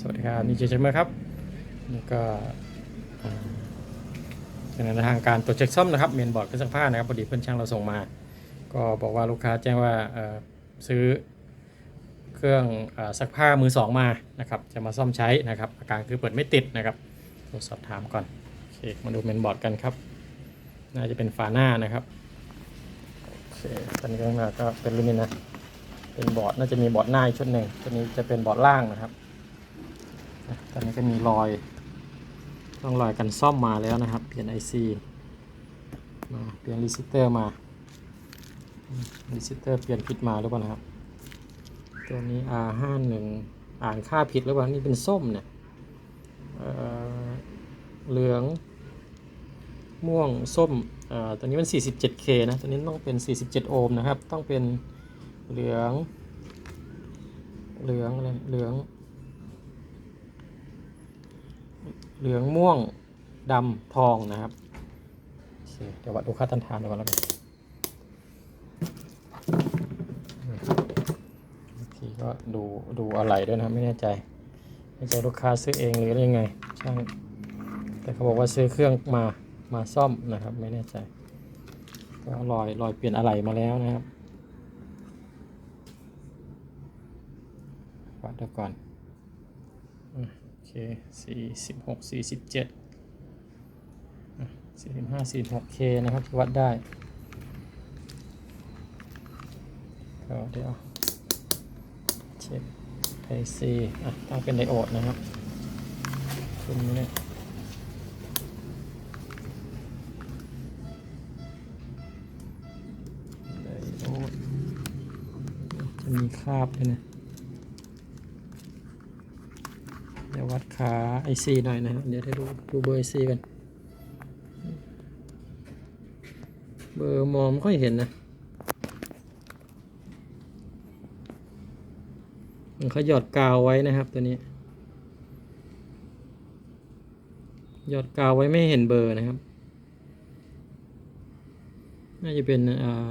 สวัสดีครับนี่เจเจเมอร์ครับนี่ก็ในทางการตรวจเช็คซ่อมนะครับเมนบอร์ดเครื่องซักผ้านะครับพอดีเพื่อนช่างเราส่งมา ก็บอกว่าลูกค้าแจ้งว่าซื้อเครื่องซักผ้ามือสองมานะครับจะมาซ่อมใช้นะครับอาการคือเปิดไม่ติดนะครับตรวจสอบถามก่อนโอเคมาดูเมนบอร์ดกันครับ น่าจะเป็นฝาหน้านะครับโอเคตอนนี้ข้างหน้าก็เป็นรุ่นนี้นะเป็นบอร์ดน่าจะมีบอร์ดหน้าอีกชุดหนึ่งตัวนี้จะเป็นบอร์ดล่างนะครับ ตอนนี้ก็มีรอยต้องรอยกันซ่อมมาแล้วนะครับ เปลี่ยน IC มาเปลี่ยนรีซิสเตอร์มารีซิสเตอร์เปลี่ยนผิดมาหรือเปล่านะครับ ตัวนี้ R51 อ่านค่าผิดหรือเปล่านี่เป็นส้มเนี่ยเอ่อเหลือง ม่วงส้มเอ่อตัวนี้มัน 47K นะตัวนี้ต้องเป็น 47 โอห์มนะครับ ต้องเป็นเหลือง เหลืองอะไรเหลือง เหลืองม่วงดำทองนะครับเดี๋ยววัดดูค่าตันทานดูก่อนแล้วกันบางทีก็ดูดูอะไรด้วยนะไม่แน่ใจไม่ใช่ลูกค้าซื้อเองหรือยังไงช่างแต่เขาบอกว่าซื้อเครื่องมามาซ่อมนะครับ ไม่แน่ใจก็รอยรอยเปลี่ยนอะไหล่มาแล้วนะครับวัดดูก่อนอ่อเค สี่สิบหกสี่สิบเจ็ดสี่สิบห้าสี่หกเคนะครับที่วัดได้ก็เดี๋ยวเช็คไทซีอะต้องเป็นไดโอดนะครับตรงนี้เนี่ยไดโอดจะมีคราบด้วยนะ เดี๋ยววัด ขาไอซีหน่อยนะครับเดี๋ยวให้ดูดูเบอร์ไอซีกัน เบอร์มองไม่ค่อยเห็นนะมันเขาหยอดกาวไว้นะครับตัวนี้หยอดกาวไว้ไม่เห็นเบอร์นะครับ น่าจะเป็นอ่า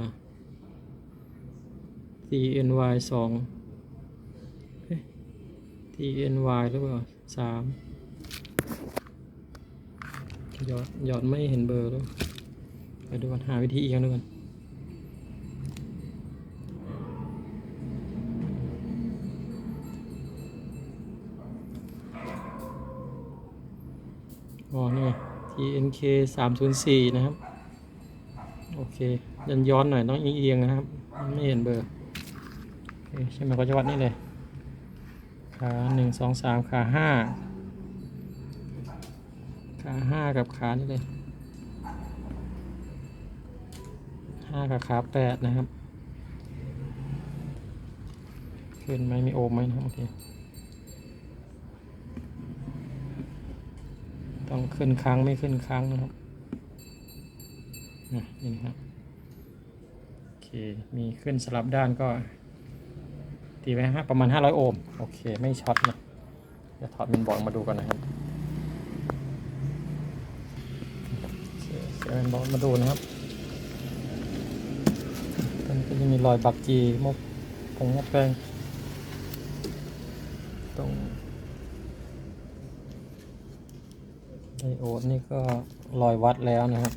CNY สอง TNY หรือเปล่า สามหยอดหยอดไม่เห็นเบอร์แล้วไปดูกันหาวิธีอีกครั้งดูกันอ๋อนี่ TNK สามศูนย์สี่นะครับ โอเคยันย้อนหน่อยต้องเอียงๆนะครับ ไม่เห็นเบอร์โอเคใช่ไหมก็จะวัดนี่เลย ขาหนึ่งสองสามขาห้าขาห้ากับขานี่เลยห้ากับขาแปดนะครับขึ้นไหมมีโอมไหมนะโอเคต้องขึ้นค้างไม่ขึ้นค้างนะครับนี่นะครับโอเคมีขึ้นสลับด้านก็ ตีไว้ฮะประมาณ 500 โอห์มโอเค ไม่ช็อตนะเดี๋ยวถอดมินบอร์ดมาดูกันนะครับเคเสียมินบอร์ดมาดูนะครับมันก็จะมีรอยบักจีมกผงมกแปงตรงไดโอดนี่ก็รอยวัดแล้วนะครับ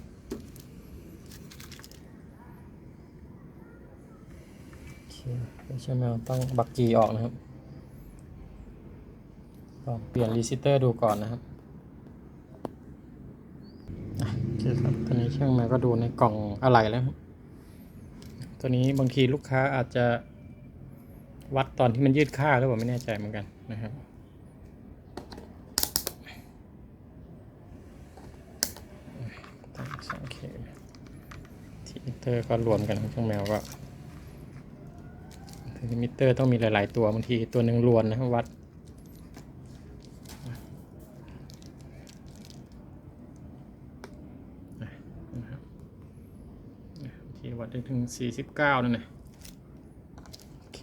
โอเค ใช่ไหมต้องบักจีออกนะครับลองเปลี่ยนรีซิเตอร์ดูก่อนนะครับโอเคครับตอนนี้ช่างมาก็ดูในกล่องอะไรแล้วครับตัวนี้บางทีลูกค้าอาจจะวัดตอนที่มันยืดค่าหรือเปล่าไม่แน่ใจเหมือนกันนะครับตั้งสองเคทีมิเตอร์ก็รวมกันครับช่างแมวก็ มิเตอร์ต้องมีหลาย ๆ ตัวบางทีตัวหนึ่งรวนนะวัดบางทีวัดได้ถึง 49 นั่นนะโอเค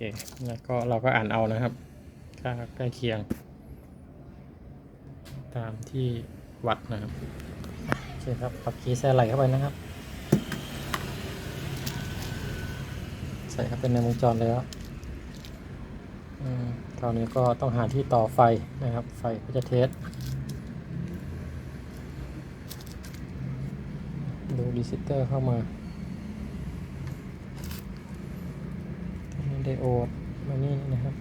แล้วก็เราก็อ่านเอานะครับ ค่าใกล้เคียง ตามที่วัดนะครับ โอเคครับปักคีย์ใส่ไหลเข้าไปนะครับ ใส่เข้าไปในวงจรแล้วอืม คราวนี้ก็ต้องหาที่ต่อไฟนะครับ ไฟก็จะเทส ดูรีสิเตอร์เข้ามาตรงนี้ไดโอดมานี่นะครับ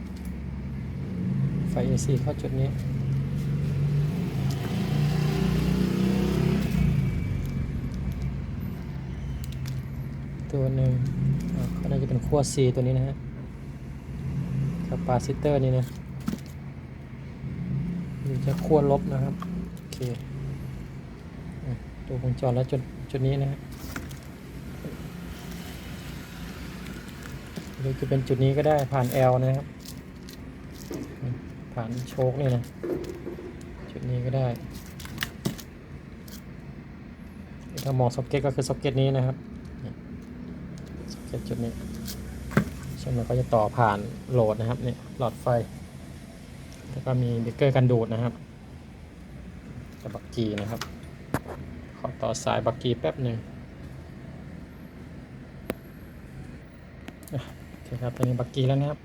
ไฟ AC เข้าจุดนี้ตัวหนึ่งอ่าก็น่าจะเป็นขั้ว C ตัวนี้นะฮะ คาปาซิเตอร์นี่นะนี่จะขั้วลบนะครับ โอเคตัววงจรแล้วจุดจุดนี้นะฮะหรือจะเป็นจุดนี้ก็ได้ผ่าน L นะครับ ผ่านโชคนี่นะ จุดนี้ก็ได้ถ้ามองซ็อกเก็ตก็คือซ็อกเก็ตนี้นะครับสเก็ตจุดนี้ เช่นมันก็จะต่อผ่านโหลดนะครับเนี่ยหลอดไฟ แล้วก็มีเบรกเกอร์กันดูดนะครับกับบักกีนะครับ ขอต่อสายบักกีแป๊บหนึ่งโอเคครับตอนนี้บักกีแล้วนะครับ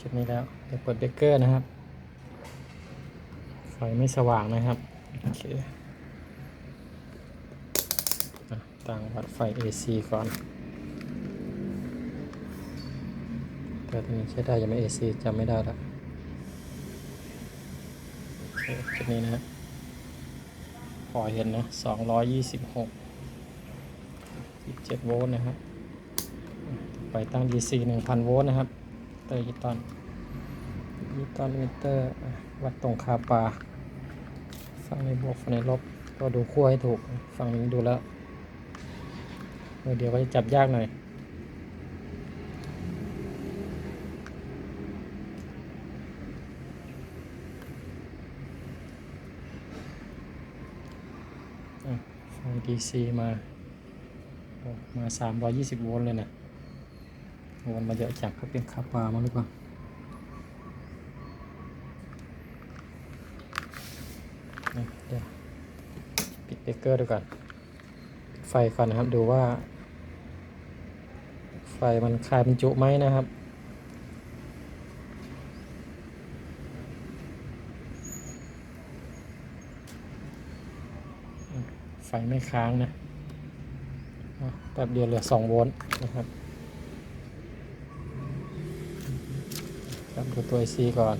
จุดนี้แล้วเดี๋ยวเปิดเบรกเกอร์นะครับ ไฟไม่สว่างนะครับโอเคอะตั้งวัดไฟ AC ก่อน แต่ตัวนี้ใช้ได้ยังไม่ AC จำไม่ได้ล้วโอเคจุดนี้นะพอเห็นนะ 226 17โวลต์นะครับ ไปตั้ง DC 1,000 โวลต์นะครับ เตอร์ยิตอนยิตอนมิเตอร์ วัดตรงคาปา ฝั่งในบวกฝั่งในลบ ก็ดูขั้วให้ถูก ฝั่งนี้ดูแล้วเออเดี๋ยวก็จะจับยากหน่อย อะไฟ DC มาโอ้มา 320 โวลต์เลยนะโวลต์มาเยอะจากเขาเป็นคาปามาหรือเปล่าอะเดี๋ยวปิดเบรกเกอร์ดูก่อนไฟก่อนนะครับ ดูว่า ไฟมันคลายบรรจุไหมนะครับ ไฟไม่ค้างนะแป๊บเดียวเหลือ 2 โวลต์นะครับครับดูตัว IC ก่อน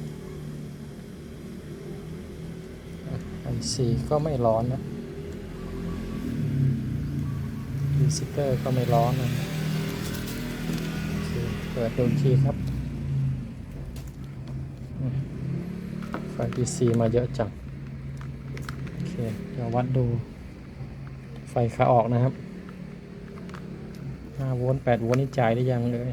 IC ก็ไม่ร้อนนะรีสิเตอร์ก็ไม่ร้อนนะเปิดดูทีครับ ไฟ DC มาเยอะจัง โอเค เดี๋ยววัดดู ฟขาออกนะครับ5โวลต์8โวลต์นี่จ่ายได้ยังเลย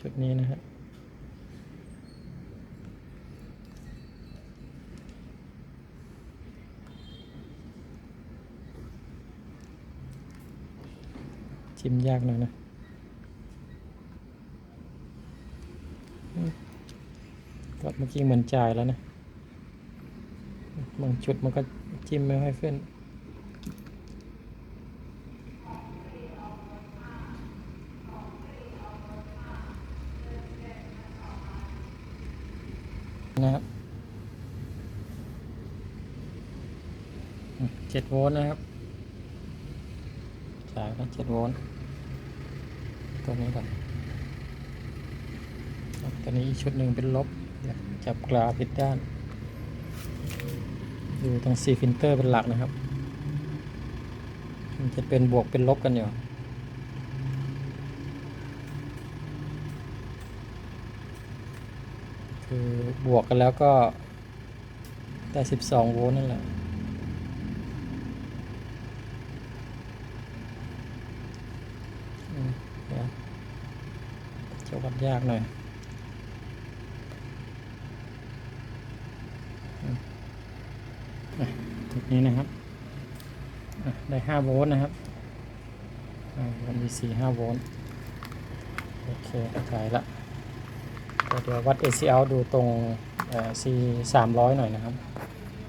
ชุดนี้นะฮะจิ้มยากหน่อยนะ ก็เมื่อกี้เหมือนจ่ายแล้วนะบางจุดมันก็จิ้มไม่ค่อยขึ้น นะครับเจ็ดโวลต์นะครับจ่ายแล้วเจ็ดโวลต์ตัวนี้ก่อนครับตอนนี้อีกชุดหนึ่งเป็นลบ จับกลาผิดด้านดูตรงสีฟิลเตอร์เป็นหลักนะครับ มันจะเป็นบวกเป็นลบกันอยู่คือบวกกันแล้วก็ได้12โวลต์นั่นแหละเดี๋ยวจะวัดยากหน่อยอืมอะ จุดนี้นะครับได้5โวลต์นะครับอ่ามันมี4 5โวลต์โอเคถ่ายละเดี๋ยววัด ACL ดูตรงเอ่อ C 300 หน่อยนะครับ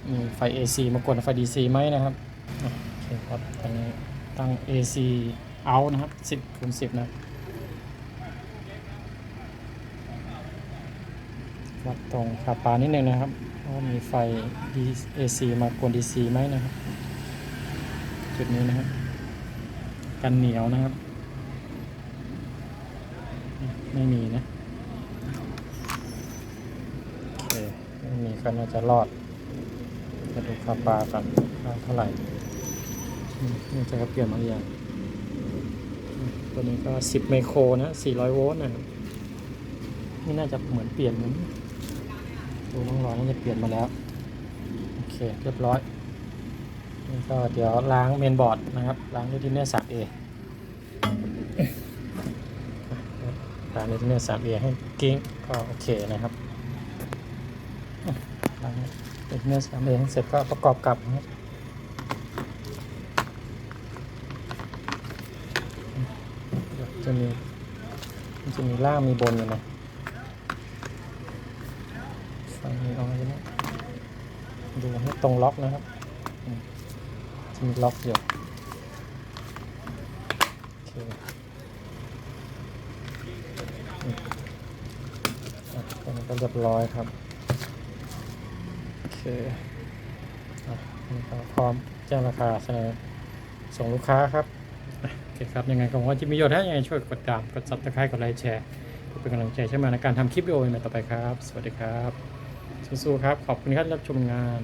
มีไฟ AC มากดไฟ DC ไหมนะครับโอเคครับตอนนี้ตั้ง AC out นะครับ10คูณ10 นะ วัดตรงขาปานิดนึงนะครับ ว่ามีไฟ AC มากวน DC ไหมนะครับ จุดนี้นะครับ กันเหนียวนะครับ ไม่มีนะ โอเค ไม่มีก็น่าจะรอดมาดูคาปลากันว่าเท่าไหร่นี่จะเปลี่ยนมาหรือยังตัวนี้ก็ 10 ไมโครนะ 400 โวลต์นะนี่น่าจะเหมือนเปลี่ยนเหมือน ดูน้องรอยน่าจะเปลี่ยนมาแล้ว โอเค เรียบร้อยนี่ก็เดี๋ยวล้างเมนบอร์ดนะครับ ล้างด้วยทินเนอร์ 3A ล้างด้วยทินเนอร์ 3A ให้กิ้งก็โอเคนะครับล้างด้วยทินเนอร์ 3A ให้เสร็จก็ประกอบกับนะครับจะมีจะมีล่างมีบนอยู่นะ ฟังนี้เอาไว้นะดูให้ตรงล็อกนะครับจะมีล็อกอยู่โอเคตอนนี้ก็เรียบร้อยครับ โอเคอะนี่ก็พร้อมแจ้งราคาเสนอส่งลูกค้าครับโอเคครับ ยังไงก็หวังว่าจะมีประโยชน์นะยังไงช่วยกดติดตามกดซับสไครต์กดไลค์แชร์เป็นกำลังใจใช่ไหมในการทำคลิปวิดีโอใหม่ต่อไปครับ สวัสดีครับ สู้ๆครับ ขอบคุณครับรับชมงาน